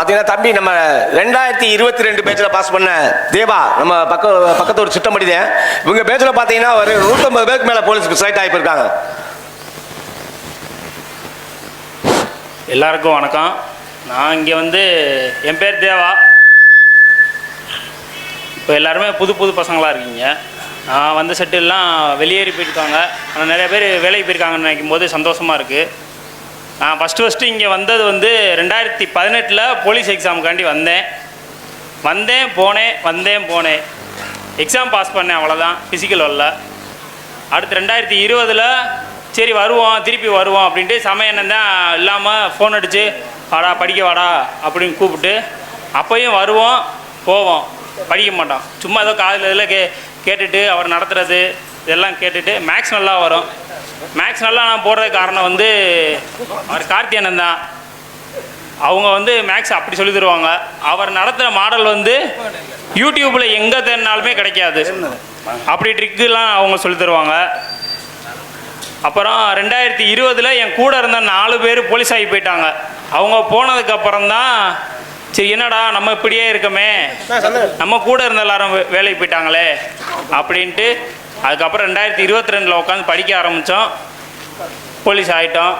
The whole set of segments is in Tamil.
பார்த்தீங்கன்னா தம்பி நம்ம ரெண்டாயிரத்தி இருபத்தி ரெண்டு பேச்சில் பாஸ் பண்ண தேவா நம்ம பக்க பக்கத்து ஒரு சிட்டமடிதான் இவங்க பேச்சில் பார்த்தீங்கன்னா ஒரு நூற்றம்பது பேருக்கு மேலே போலீஸுக்கு செலக்ட் ஆகிப்பிருக்காங்க எல்லாருக்கும் வணக்கம். நான் இங்கே வந்து என் பேர் தேவா. இப்போ எல்லாருமே புது புது பசங்களாக இருக்கீங்க. நான் வந்த செட்டுலாம் வெளியேறி போயிருக்காங்க. ஆனால் நிறைய பேர் வேலைக்கு போயிருக்காங்கன்னு நினைக்கும் போது சந்தோஷமாக இருக்குது நான் ஃபஸ்ட்டு ஃபஸ்ட்டு இங்கே வந்தது வந்து ரெண்டாயிரத்தி பதினெட்டில் போலீஸ் எக்ஸாமுக்காண்டி வந்தேன். வந்தேன் போனேன் வந்தேன் போனேன். எக்ஸாம் பாஸ் பண்ணேன் அவ்வளோதான் ஃபிசிக்கல் வரல. அடுத்து ரெண்டாயிரத்தி இருபதில் சரி வருவோம் திருப்பி வருவோம் அப்படின்ட்டு சமயம் தான் இல்லாமல் ஃபோன் அடித்து வாடா படிக்க வாடா அப்படின்னு கூப்பிட்டு அப்போயும் வருவோம் போவோம். படிக்க மாட்டோம். சும்மா ஏதோ காதில் இதில் கே கேட்டுட்டு அவர் நடத்துகிறது இதெல்லாம் கேட்டுட்டு மேக்ஸ் நல்லா வரும். மேக்ஸ் நல்லா நான் போடுறதுக்கு காரணம் வந்து அவர் கார்த்தி அண்ணன் தான். அவங்க வந்து மேக்ஸ் அப்படி சொல்லி தருவாங்க. அவர் நடத்துகிற மாடல் வந்து யூடியூப்பில் எங்கே தேடினாலுமே கிடைக்காது. அப்படி ட்ரிக்குலாம் அவங்க சொல்லி தருவாங்க. அப்புறம் ரெண்டாயிரத்தி இருபதில் என் கூட இருந்த நாலு பேர் போலீஸ் ஆகி போயிட்டாங்க. அவங்க போனதுக்கு அப்புறம் தான் சரி என்னடா நம்ம இப்படியே இருக்கமே. நம்ம கூட இருந்த எல்லாரும் வேலைக்கு போயிட்டாங்களே. அப்படின்ட்டு அதுக்கப்புறம் ரெண்டாயிரத்தி இருபத்தி ரெண்டில் உட்காந்து படிக்க ஆரம்பித்தோம் போலீஸ் ஆகிட்டோம்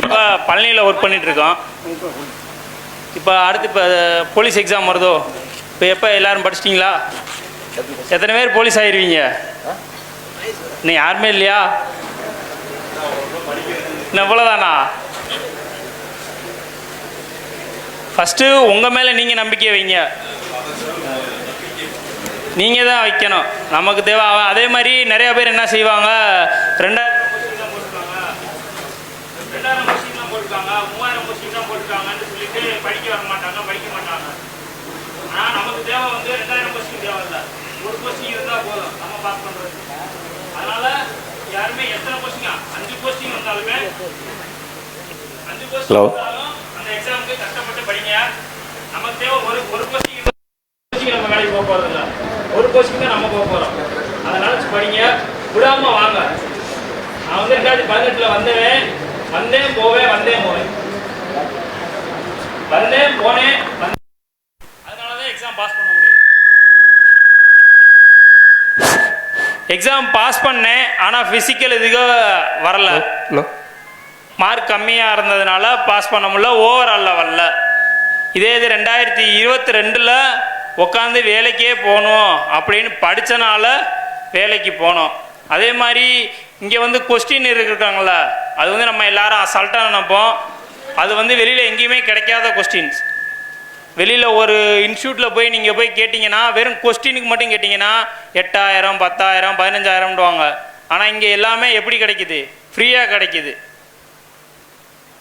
இப்போ பழனியில் ஒர்க் பண்ணிகிட்ருக்கோம் இப்போ அடுத்து இப்போ போலீஸ் எக்ஸாம் வருதோ? இப்போ எப்போ எல்லாரும் படிச்சிட்டிங்களா? எத்தனை பேர் போலீஸ் ஆயிருவீங்க? இன்னும் யாருமே இல்லையா? இன்னும் இவ்வளோதானா ஃபஸ்ட்டு உங்கள் மேலே நீங்கள் நம்பிக்கை வைங்க. நீங்கள் தான் வைக்கணும். நமக்கு தேவை. அதே மாதிரி நிறைய பேர் என்ன செய்வாங்க? ரெண்டாயிரம் கொஸ்டின் மூவாயிரம் கொஸ்டின்லாம் போட்டுருக்காங்கன்னு சொல்லிட்டு படிக்க வர மாட்டாங்க படிக்க மாட்டாங்க. ஆனால் நமக்கு தேவை வந்து ரெண்டாயிரம் கொஸ்டின் தேவை இல்லை ஒரு கொஸ்டின் இருந்தால் போதும். நம்ம பாஸ் பண்ணுறது அதனால யாருமே எத்தனை கொஸ்டின் அஞ்சு கொஸ்டின் வந்தாலுமே அஞ்சு கொஸ்டின். வந்தாலும் அந்த எக்ஸாமுக்கு கஷ்டப்பட்டு படிங்க. நமக்கு தேவை ஒரு ஒரு கொஸ்டின் நம்ம வேலைக்கு போக போகிறது இல்லை ஒரு கோச்சிங் தான் நம்ம போக போகிறோம் அதை நினச்சி படிங்க. விடாம வாங்க. நான் வந்து ரெண்டாயிரத்தி பதினெட்டில் வந்தேன் வந்தேன் போவேன் வந்தேன் போவேன். வந்தேன் போனேன். அதனால தான் எக்ஸாம் பாஸ் பண்ண முடியும். எக்ஸாம் பாஸ் பண்ணேன் ஆனால் ஃபிசிக்கல் இதுக்கு வரல. மார்க் கம்மியாக இருந்ததுனால பாஸ் பண்ண முடியல. ஓவராலில் வரல. இதே இது ரெண்டாயிரத்தி இருபத்தி ரெண்டில் உட்காந்து வேலைக்கே போகணும் அப்படின்னு படித்தனால வேலைக்கு போனோம். அதே மாதிரி இங்கே வந்து கொஸ்டின் இருக்காங்கள அது வந்து நம்ம எல்லாரும் அசால்ட்டாக நினைப்போம். அது வந்து வெளியில் எங்கேயுமே கிடைக்காத கொஸ்டின்ஸ் வெளியில் ஒரு இன்ஸ்டியூட்டில் போய் நீங்கள் போய் கேட்டிங்கன்னா வெறும் கொஸ்டினுக்கு மட்டும் கேட்டிங்கன்னா எட்டாயிரம் பத்தாயிரம் பதினஞ்சாயிரம்டுவாங்க ஆனால் இங்கே எல்லாமே எப்படி கிடைக்குது? ஃப்ரீயாக கிடைக்குது.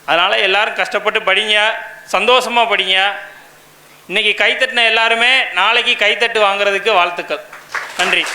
அதனால் எல்லோரும் கஷ்டப்பட்டு படிங்க சந்தோஷமாக படிங்க. இன்றைக்கி கைத்தட்டின எல்லாருமே நாளைக்கு கைத்தட்டு வாங்குறதுக்கு வாழ்த்துக்கள். நன்றி.